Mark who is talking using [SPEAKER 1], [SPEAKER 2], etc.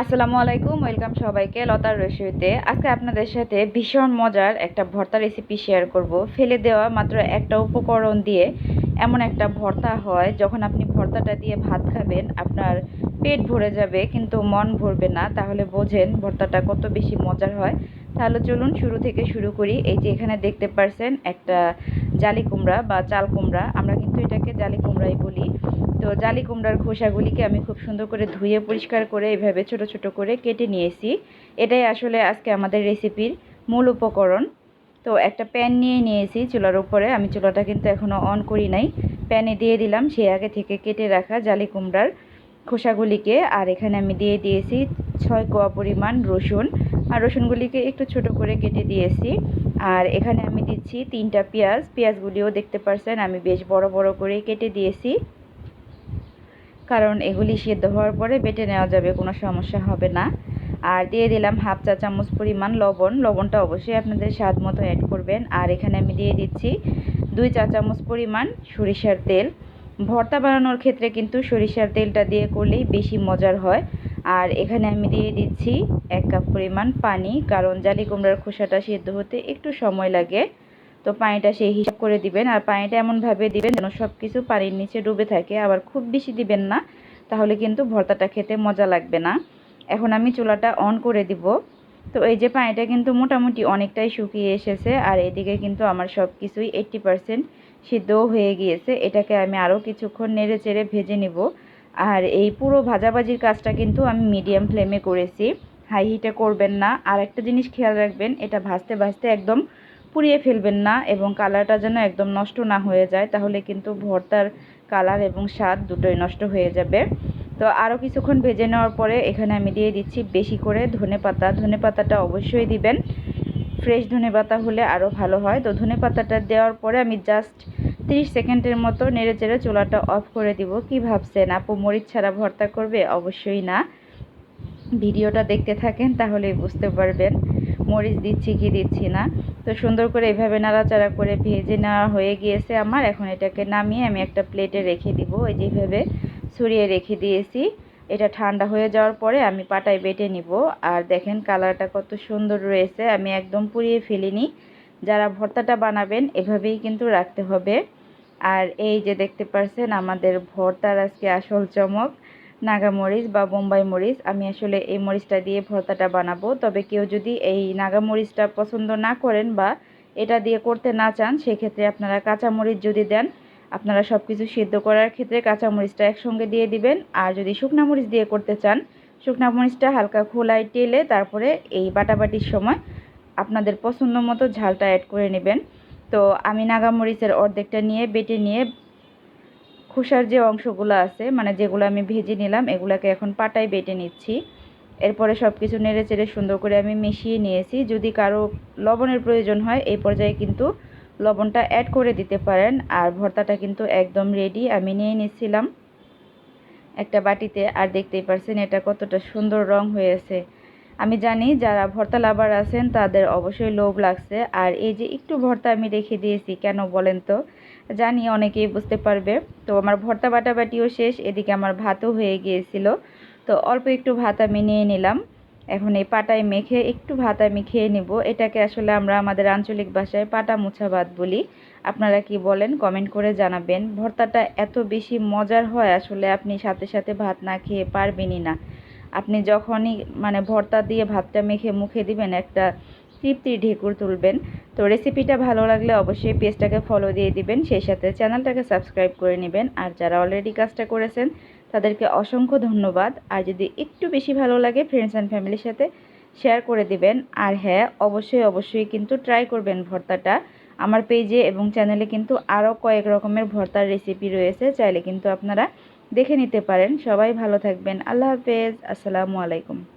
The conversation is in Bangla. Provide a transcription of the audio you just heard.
[SPEAKER 1] আসসালামু আলাইকুম, ওয়েলকাম সবাইকে লতার রেসিপিতে। আজকে আপনাদের সাথে ভীষণ মজার একটা ভর্তা রেসিপি শেয়ার করব। ফেলে দেওয়া মাত্র একটা উপকরণ দিয়ে এমন একটা ভর্তা হয়, যখন আপনি ভর্তাটা দিয়ে ভাত খাবেন, আপনার পেট ভরে যাবে, কিন্তু মন ভরবে না। তাহলে বোঝেন ভর্তাটা কত বেশি মজার হয়। তাহলে চলুন, শুরু থেকে শুরু করি। এই যে এখানে দেখতে পারছেন একটা জালি কুমড়া বা চাল কুমড়া। আমরা কিন্তু এটাকে জালি কুমড়াই বলি। তো জালি কুমড়ার খোসাগুলিকে আমি খুব সুন্দর করে ধুয়ে পরিষ্কার করে এভাবে ছোট ছোট করে কেটে নিয়েছি। এটাই আসলে আজকে আমাদের রেসিপির মূল উপকরণ। তো একটা প্যান নিয়ে নিয়েছি চুলার উপরে। আমি চুলাটা কিন্তু এখনও অন করি নাই। প্যানে দিয়ে দিলাম সে আগে থেকে কেটে রাখা জালি কুমড়ার খোসাগুলিকে। আর এখানে আমি দিয়ে দিয়েছি ছয় কোয়া পরিমাণ রসুন। আর রসুনগুলিকে একটু ছোট করে কেটে দিয়েছি। আর এখানে আমি দিচ্ছি তিনটা পেঁয়াজ। পেঁয়াজগুলিও দেখতে পারছেন, আমি বেশ বড় বড় করে কেটে দিয়েছি। কারণ এগুলি সেদ্ধ হওয়ার পরে বেটে নেওয়া যাবে, কোনো সমস্যা হবে না। আর দিয়ে দিলাম হাফ চা চামচ পরিমাণ লবণ। লবণটা অবশ্যই আপনাদের স্বাদ মতো অ্যাড করবেন। আর এখানে আমি দিয়ে দিচ্ছি দুই চা চামচ পরিমাণ সরিষার তেল। ভর্তা বানানোর ক্ষেত্রে কিন্তু সরিষার তেলটা দিয়ে করলেই বেশি মজার হয়। আর এখানে আমি দিয়ে দিচ্ছি এক কাপ পরিমাণ পানি, কারণ জালি কুমড়ার খোসাটা সেদ্ধ হতে একটু সময় লাগে। তো পানিটা সেই হিসাব করে দিবেন, আর পানিটা এমনভাবে দিবেন যেন সব কিছু পানির নিচে ডুবে থাকে, আবার খুব বেশি দিবেন না, তাহলে কিন্তু ভর্তাটা খেতে মজা লাগবে না। এখন আমি চুলাটা অন করে দিব। তো এই যে পানিটা কিন্তু মোটামুটি অনেকটাই শুকিয়ে এসেছে, আর এদিকে কিন্তু আমার সব কিছুই এইট্টি পারসেন্ট সিদ্ধও হয়ে গিয়েছে। এটাকে আমি আরও কিছুক্ষণ নেড়ে চেড়ে ভেজে নিব। আর এই পুরো ভাজাভাজির কাজটা কিন্তু আমি মিডিয়াম ফ্লেমে করেছি। হাই হিটে করবেন না। আর একটা জিনিস খেয়াল রাখবেন, এটা ভাজতে ভাজতে একদম পুড়িয়ে ফেলবেন না এবং কালারটা যেন একদম নষ্ট না হয়ে যায়, তাহলে কিন্তু ভর্তার কালার এবং স্বাদ দুটোই নষ্ট হয়ে যাবে। তো আরও কিছুক্ষণ ভেজে নেওয়ার পরে এখানে আমি দিয়ে দিচ্ছি বেশি করে ধনে পাতা। ধনে পাতাটা অবশ্যই দিবেন। ফ্রেশ ধনে পাতা হলে আরও ভালো হয়। তো ধনে পাতাটা দেওয়ার পরে আমি জাস্ট 30 সেকেন্ডের মতো নেড়েচেড়ে চুলাটা অফ করে দিব। কি ভাবছেন আপু, মরিচ ছাড়া ভর্তা করবে? অবশ্যই না। ভিডিওটা দেখতে থাকেন তাহলেই বুঝতে পারবেন। মরিচ দিচ্ছি কি দিচ্ছি না। তো সুন্দর করে এভাবে নাড়াচাড়া করে ভেজে নেওয়া হয়ে গিয়েছে আমার। এখন এটাকে নামিয়ে আমি একটা প্লেটে রেখে দিব। ওই যেভাবে ছড়িয়ে রেখে দিয়েছি। এটা ঠান্ডা হয়ে যাওয়ার পরে আমি পাটায় বেটে নিব। আর দেখেন কালারটা কত সুন্দর রয়েছে। আমি একদম পুড়িয়ে ফেলিনি। যারা ভর্তাটা বানাবেন এভাবেই কিন্তু রাখতে হবে। আর এই যে দেখতে পারছেন, আমাদের ভর্তার আজকে আসল চমক নাগা মরিচ বা বোম্বাই মরিচ। আমি আসলে এই মরিচটা দিয়ে ভর্তাটা বানাবো। তবে কেউ যদি এই নাগা মরিচটা পছন্দ না করেন বা এটা দিয়ে করতে না চান, সেক্ষেত্রে আপনারা কাঁচা মরিচ যদি দেন, আপনারা সব কিছু সিদ্ধ করার ক্ষেত্রে কাঁচা মরিচটা একসঙ্গে দিয়ে দিবেন। আর যদি শুকনা মরিচ দিয়ে করতে চান, শুকনা মরিচটা হালকা খোলায় টেলে তারপরে এই বাটাবাটির সময় আপনাদের পছন্দ মতো ঝালটা অ্যাড করে নেবেন। তো আমি নাগামরিচের অর্ধেকটা নিয়ে বেটে নিয়ে খোসার যে অংশগুলো আছে মানে যেগুলো আমি ভেজে নিলাম, এগুলোকে এখন পাটায় বেটে নিচ্ছি। এরপরে সব কিছু নেড়ে চেড়ে সুন্দর করে আমি মিশিয়ে নিয়েছি। যদি কারও লবণের প্রয়োজন হয়, এই পর্যায়ে কিন্তু লবণটা অ্যাড করে দিতে পারেন। আর ভর্তাটা কিন্তু একদম রেডি আমি নিয়ে নিচ্ছিলাম একটা বাটিতে। আর দেখতেই পারছেন এটা কতটা সুন্দর রং হয়েছে। আমি জানি যারা ভর্তা লাভার আছেন, তাদের অবশ্যই লোভ লাগছে। আর এই যে একটু ভর্তা আমি রেখে দিয়েছি, কেন বলেন তো? জানি অনেকেই বুঝতে পারবে। তো আমার ভর্তা বাটাবাটিও শেষ, এদিকে আমার ভাতও হয়ে গিয়েছিল। তো অল্প একটু ভাত আমি নিয়ে নিলাম। এখন এই পাটায় মেখে একটু ভাত আমি খেয়ে নেব। এটাকে আসলে আমরা আমাদের আঞ্চলিক ভাষায় পাটা মুছা ভাত বলি। আপনারা কি বলেন কমেন্ট করে জানাবেন। ভর্তাটা এত বেশি মজার হয় আসলে আপনি সাথে সাথে ভাত না খেয়ে পারবেনই না। আপনি যখনই মানে ভর্তা দিয়ে ভাতটা মেখে মুখে দিবেন, একটা তৃপ্তি ঢেকুর তুলবেন। তো রেসিপিটা ভালো লাগলে অবশ্যই পেজটাকে ফলো দিয়ে দিবেন, সেই সাথে চ্যানেলটাকে সাবস্ক্রাইব করে নেবেন। আর যারা অলরেডি কাজটা করেছেন, তাদেরকে অসংখ্য ধন্যবাদ। আর যদি একটু বেশি ভালো লাগে ফ্রেন্ডস অ্যান্ড ফ্যামিলির সাথে শেয়ার করে দিবেন। আর হ্যাঁ অবশ্যই অবশ্যই কিন্তু ট্রাই করবেন ভর্তাটা। আমার পেজে এবং চ্যানেলে কিন্তু আরও কয়েক রকমের ভর্তার রেসিপি রয়েছে। চাইলে কিন্তু আপনারা দেখে নিতে পারেন। সবাই ভালো থাকবেন। আল্লাহ হাফেজ। আসসালামু আলাইকুম।